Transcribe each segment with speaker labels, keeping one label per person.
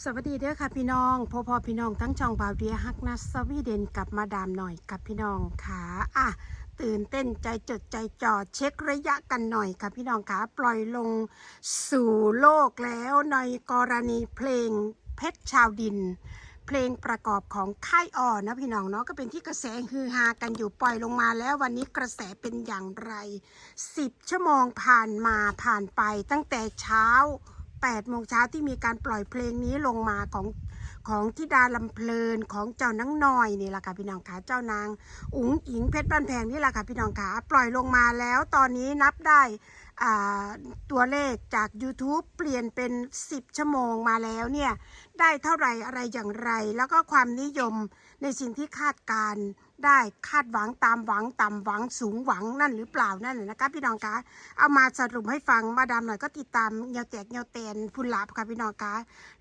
Speaker 1: สวัสดีเด้อค่ะพี่น้องพ่อพ่อพี่น้องทั้งช่องบาวเดียฮักนัสสวีเดนกับมาดามหน่อยกับพี่น้องค่ะอะตื่นเต้นใจจดใจจ่อเช็คระยะกันหน่อยค่ะพี่น้องค่ะปล่อยลงสู่โลกแล้วในกรณีเพลงเพชรชาวดิน เพลงประกอบของค่ายอ่อนนะพี่น้องเนาะก็เป็นที่กระแสฮือฮากันอยู่ปล่อยลงมาแล้ววันนี้กระแสเป็นอย่างไร 10 ชั่วโมงผ่านมาผ่านไปตั้งแต่เช้า 8โมงเช้าที่มีการปล่อยเพลงนี้ลงมาของของทิดาลำเพลินของเจ้านังน้อยนี่แหละค่ะพี่น้องขาเจ้านางอุ๋งอิงเพชรบ้านแพงนี่แหละค่ะพี่น้องขาปล่อยลงมาแล้วตอนนี้นับได้ตัวเลขจาก YouTube เปลี่ยนเป็น 10 ชั่วโมงมาแล้วเนี่ยได้เท่าไหร่อะไรอย่างไร แล้วก็ความนิยมในสิ่งที่คาดการ ได้คาดหวังตามหวังต่ำหวังสูงหวังนั่นหรือเปล่านั่นนะคะพี่น้องคะเอามาสรุปให้ฟังมาดามหน่อยก็ติดตามเงาแตกเงาแตนพุนหลาบค่ะพี่น้องคะ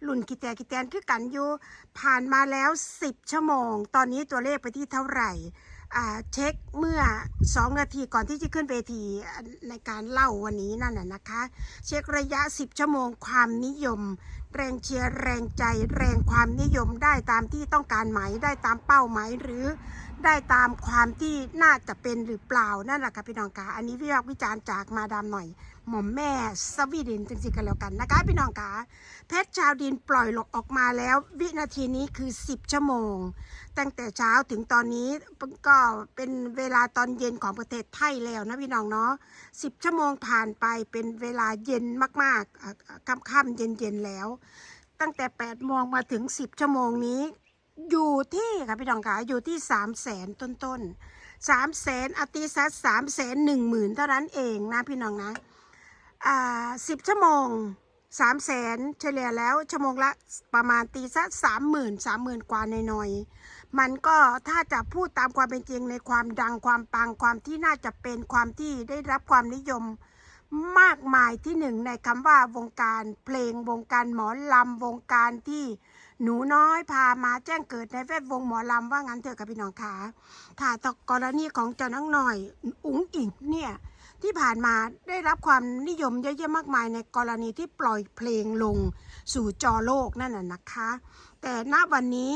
Speaker 1: รุ่นกิแตกิแตนคือกันอยู่ผ่านมาแล้ว 10 ชั่วโมง ตอนนี้ตัวเลขไปที่เท่าไหร่เช็คเมื่อ 2 นาทีก่อนที่จะขึ้นเวทีในการเล่าวันนี้นั่นน่ะนะคะ เช็คระยะ 10 ชั่วโมงความนิยม แรงเชียร์แรงใจ แรงความนิยมได้ตามที่ต้องการไหมได้ตามเป้าหมายหรือ ได้ตามความที่น่าจะเป็นหรือเปล่านั่นแหละค่ะพี่น้องคะอันนี้วิพากษ์วิจารณ์จากมาดามหน่อย หม่อมแม่สวีเดนจริงๆกันแล้วกันนะคะพี่น้องคะเพชรชาวดินปล่อยหลกออกมาแล้ว วินาทีนี้คือ 10 ชั่วโมง ตั้งแต่เช้าถึงตอนนี้ก็เป็นเวลาตอนเย็นของประเทศไทยแล้วนะพี่น้องเนาะสิบชั่วโมงผ่านไปเป็นเวลาเย็นมากๆค่ำๆเย็นๆแล้ว ตั้งแต่8โมงมาถึง 10 ชั่วโมงนี้ อยู่ที่ค่ะพี่น้องคะอยู่ที่3 0 0แสนต้นๆ3 0 0แสนอติซัส3 0 0แสนหนึ่งหมื่นเท่านั้นเองนะพี่น้องนะอ่าสิบชั่วโมงสามแสนเฉลี่ยแล้วชั่วโมงละประมาณตีสักสามหมื่นสามหมื่นกว่าหน่อยๆมันก็ถ้าจะพูดตามความเป็นจริงในความดังความปังความที่น่าจะเป็นความที่ได้รับความนิยมมากมายที่หนึ่งในคำว่าวงการเพลงวงการหมอลำวงการที่ หนูน้อยพามาแจ้งเกิดในแวดวงหมอลำว่างั้นเถอะกับพี่น้องคะถ้าตกรณีของเจ้านังหน่อย อุ๋งอิงเนี่ยที่ผ่านมาได้รับความนิยมเยอะแยะมากมายในกรณีที่ปล่อยเพลงลงสู่จอโลกนั่นน่ะนะคะ แต่ณวันนี้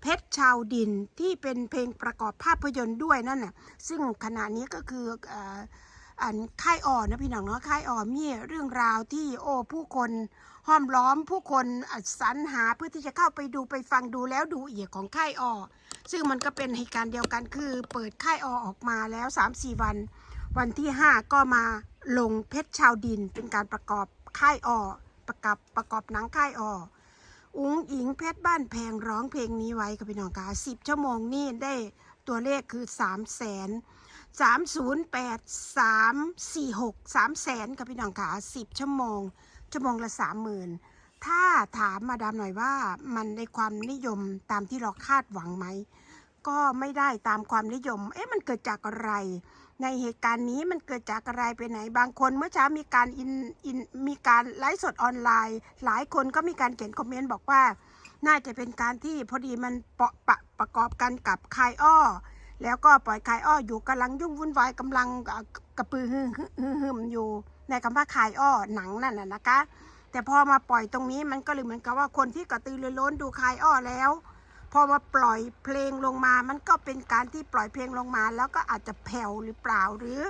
Speaker 1: เพชรชาวดินที่เป็นเพลงประกอบภาพยนตร์ด้วยนั่นน่ะซึ่งขณะนี้ก็คืออ อันค่ายอ่อนนะพี่น้องเนาะค่ายอ่อนมีเรื่องราวที่โอ้ผู้คนห้อมล้อมผู้คนสรรหาเพื่อที่จะเข้าไปดูไปฟังดูแล้วดูเอีกของค่ายอ่อซึ่งมันก็เป็นเหตุการณ์เดียวกันคือ เปิดค่ายอ่อออกมาแล้ว 3-4 วัน วันที่ 5 ก็มาลงเพชรชาวดินเป็นการประกอบค่ายอ่อประกอบประกอบหนังค่ายอ่ออุ้งอิงเพชรบ้านแพงร้องเพลงนี้ไว้กับพี่น้องคะสิบชั่วโมงนี่ได้ตัวเลขคือ 3 0 0แสน สามศูนย์แปดสามสี่หกสามแสนกับพี่น้องคะสิบชั่วโมง ชั่วโมงละสามหมื่นถ้าถามมาดามหน่อยว่ามันในความนิยมตามที่เราคาดหวังไหม ก็ไม่ได้ตามความนิยม เอ๊ะมันเกิดจากอะไร ในเหตุการณ์นี้มันเกิดจากอะไรไปไหน บางคนเมื่อเช้ามีการอินอินมีการไลฟ์สดออนไลน์ หลายคนก็มีการเขียนคอมเมนต์บอกว่า น่าจะเป็นการที่พอดีมันเปาะปะประกอบกันกับคายอ้อ แล้วก็ปล่อยคายอ้ออยู่กำลังยุ่งวุ่นวายกำลังกระปือฮึมฮึมอยู่ในคำว่าคายอ้อหนังนั่นน่ะนะคะ แต่พอมาปล่อยตรงนี้มันก็เลยเหมือนกับว่าคนที่กระตือรือร้นดูคายอ้อแล้ว พอมาปล่อยเพลงลงมา มันก็เป็นการที่ปล่อยเพลงลงมา แล้วก็อาจจะแผ่วหรือเปล่าหรือ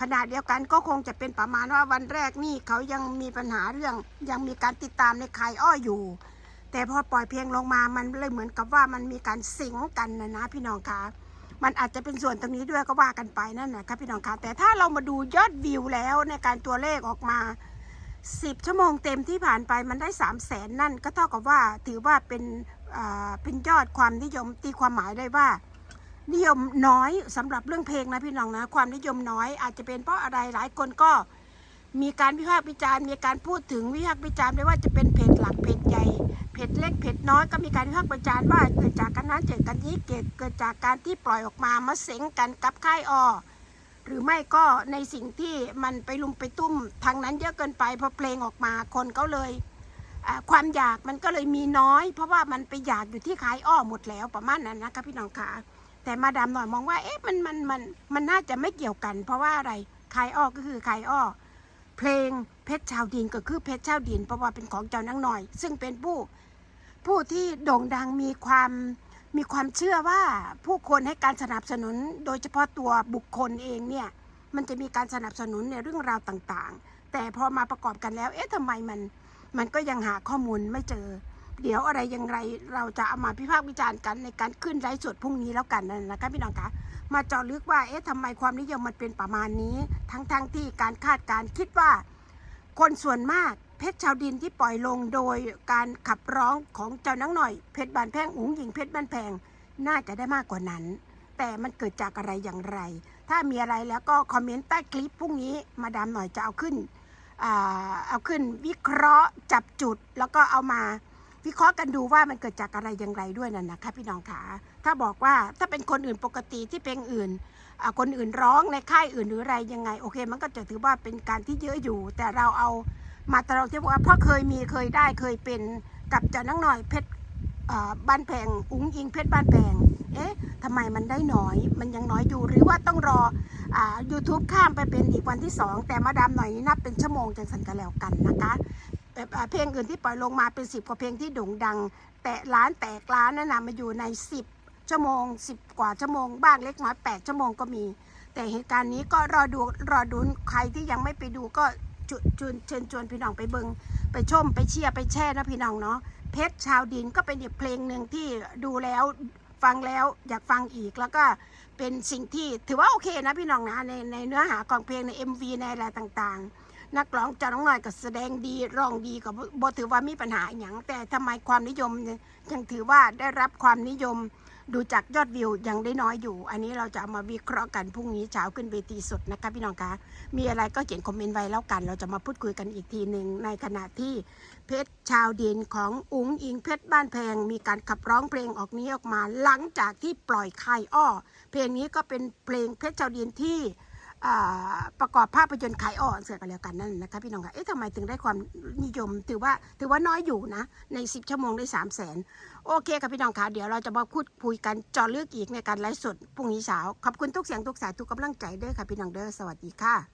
Speaker 1: ขณะเดียวกันก็คงจะเป็นประมาณว่าวันแรกนี่เขายังมีปัญหาเรื่อง ยังมีการติดตามในคายอ้ออยู่ แต่พอปล่อยเพลงลงมามันเลยเหมือนกับว่ามันมีการสิงกันนะนะพี่น้องคะ มันอาจจะเป็นส่วนตรงนี้ด้วยก็ว่ากันไปนั่นแหละครับพี่น้องคะแต่ถ้าเรามาดูยอดวิวแล้วในการตัวเลขออกมา 10 ชั่วโมงเต็มที่ผ่านไปมันได้ 3 0 0แสนนั่นก็เท่ากับว่าถือว่าเป็นเป็นยอดความนิยมตีความหมายได้ว่า นิยมน้อยสำหรับเรื่องเพลงนะพี่น้องนะความนิยมน้อยอาจจะเป็นเพราะอะไรหลายคนก็มีการวิพากษ์วิจารณ์มีการพูดถึงวิพากษ์วิจารณ์ไม่ว่าจะเป็นเพจหลักเพจใหญ่ เพจเล็กเพจน้อยก็มีการวิพากษ์วิจารณ์ว่าเกิดจากการนั้นเกิดกันนี้เกิดเกิดจากการที่ปล่อยออกมามาเสงกันกับค่ายอหรือไม่ก็ในสิ่งที่มันไปลุมไปตุ้มทางนั้นเยอะเกินไปพอเพลงออกมาคนก็เลยความอยากมันก็เลยมีน้อย เพราะว่ามันไปอยากอยู่ที่ขายอ้อหมดแล้วประมาณนั้นนะคะพี่น้องคะแต่มาดามหน่อยมองว่าเอ๊ะมันมันมันมันน่าจะไม่เกี่ยวกัน เพราะว่าอะไรขายอ้อก็คือขายอ้อ เพลงเพชรชาวดินก็คือเพชรชาวดินเพราะว่าเป็นของเจ้านางหน่อย ซึ่งเป็นผู้ผู้ที่โด่งดังมีความมีความเชื่อว่าผู้คนให้การสนับสนุน โดยเฉพาะตัวบุคคลเองเนี่ยมันจะมีการสนับสนุนในเรื่องราวต่างๆ แต่พอมาประกอบกันแล้ว เอ๊ะทำไมมันมันก็ยังหาข้อมูลไม่เจอ เดี๋ยวอะไรอย่างไรเราจะเอามาพิพากษ์วิจารณ์กันในการขึ้นไลฟ์สดพรุ่งนี้แล้วกันนะคะพี่น้องคะมาเจาะลึกว่าเอ๊ะทำไมความนิยมมันเป็นประมาณนี้ ทั้งๆทที่การคาดการคิดว่า คนส่วนมากเพชรชาวดินที่ปล่อยลงโดยการขับร้องของเจ้านังหน่อย เพชรบานแพงอุ๋งหญิงเพชรบานแพงน่าจะได้มากกว่านั้น แต่มันเกิดจากอะไรอย่างไร ถ้ามีอะไรแล้วก็คอมเมนต์ใต้คลิปพรุ่งนี้มาดามหน่อยจะเอาขึ้นเอาขึ้นวิเคราะห์จับจุดแล้วก็เอามา วิเคราะห์กันดูว่ามันเกิดจากอะไรอย่างไรด้วยนั่นนะคะพี่น้องขาถ้าบอกว่าถ้าเป็นคนอื่นปกติที่เพลงอื่นคนอื่นร้องในค่ายอื่นหรืออะไรยังไง โอเค มันก็จะถือว่าเป็นการที่เยอะอยู่ แต่เราเอามาตลอดที่บอกว่าเพราะเคยมีเคยได้เคยเป็นกับเจ้านังหน่อยเพชรบ้านแพงอุ้งอิงเพชรบ้านแพงเอ๊ะทำไมมันได้น้อย มันยังน้อยอยู่ หรือว่าต้องรออ YouTube ข้ามไปเป็นอีกวันที่สองแต่มาดามหน่อยนี่นับเป็นชั่วโมงจังสันกันแล้วกันนะคะ แบบอ่เพลงอื่นที่ปล่อยลงมาเป็นสิบกว่าเพลงที่โด่งดัง แต่ล้านแตกล้านนั่นนะมาอยู่ในสิบชั่วโมง10กว่าชั่วโมงบ้างเล็กน้อย8ชั่วโมงก็มี แต่เหตุการณ์นี้ก็รอดูรอดูใครที่ยังไม่ไปดูก็จุชวนเชิญชวนพี่น้องไปเบิงไปชมไปเชียร์ไปแช่นะพี่น้องเนาะเพชรชาวดินก็เป็นอีกเพลงหนึ่งที่ดูแล้วฟังแล้วอยากฟังอีกแล้วก็เป็นสิ่งที่ถือว่าโอเคนะพี่น้องนะในในเนื้อหาของเพลงใน MV ในอะไรต่างๆ นักร้องจะน้องหน่อยก็แสดงดีร้องดีก็บ่บ่ถือว่ามีปัญหาอย่างแต่ทำไมความนิยมยังถือว่าได้รับความนิยมดูจากยอดวิวยังได้น้อยอยู่ อันนี้เราจะเอามาวิเคราะห์กันพรุ่งนี้เช้าขึ้นเวทีสดนะคะพี่น้องคะ มีอะไรก็เขียนคอมเมนต์ไว้แล้วกัน เราจะมาพูดคุยกันอีกทีหนึ่งในขณะที่เพชรชาวดินของอุ๋งอิงเพชรบ้านแพง มีการขับร้องเพลงออกนี้ออกมา หลังจากที่ปล่อยคายอ้อ เพลงนี้ก็เป็นเพลงเพชรชาวดินที่ ประกอบภาพยนตร์ขายอ่อเสือกันแล้วกันนั่นนะคะพี่น้องคะเอ๊ะทำไมถึงได้ความนิยม ถือว่าถือว่าน้อยอยู่นะ ใน 10 ชั่วโมงได้ 3 0 0แสนโอเคค่ะพี่น้องคะเดี๋ยวเราจะมาพูดคุยกันจอเลือกอีกในการไลฟ์สดพรุ่งนี้เช้า ขอบคุณทุกเสียงทุกสายทุกกำลังใจด้วยค่ะพี่น้องเด้อ สวัสดีค่ะ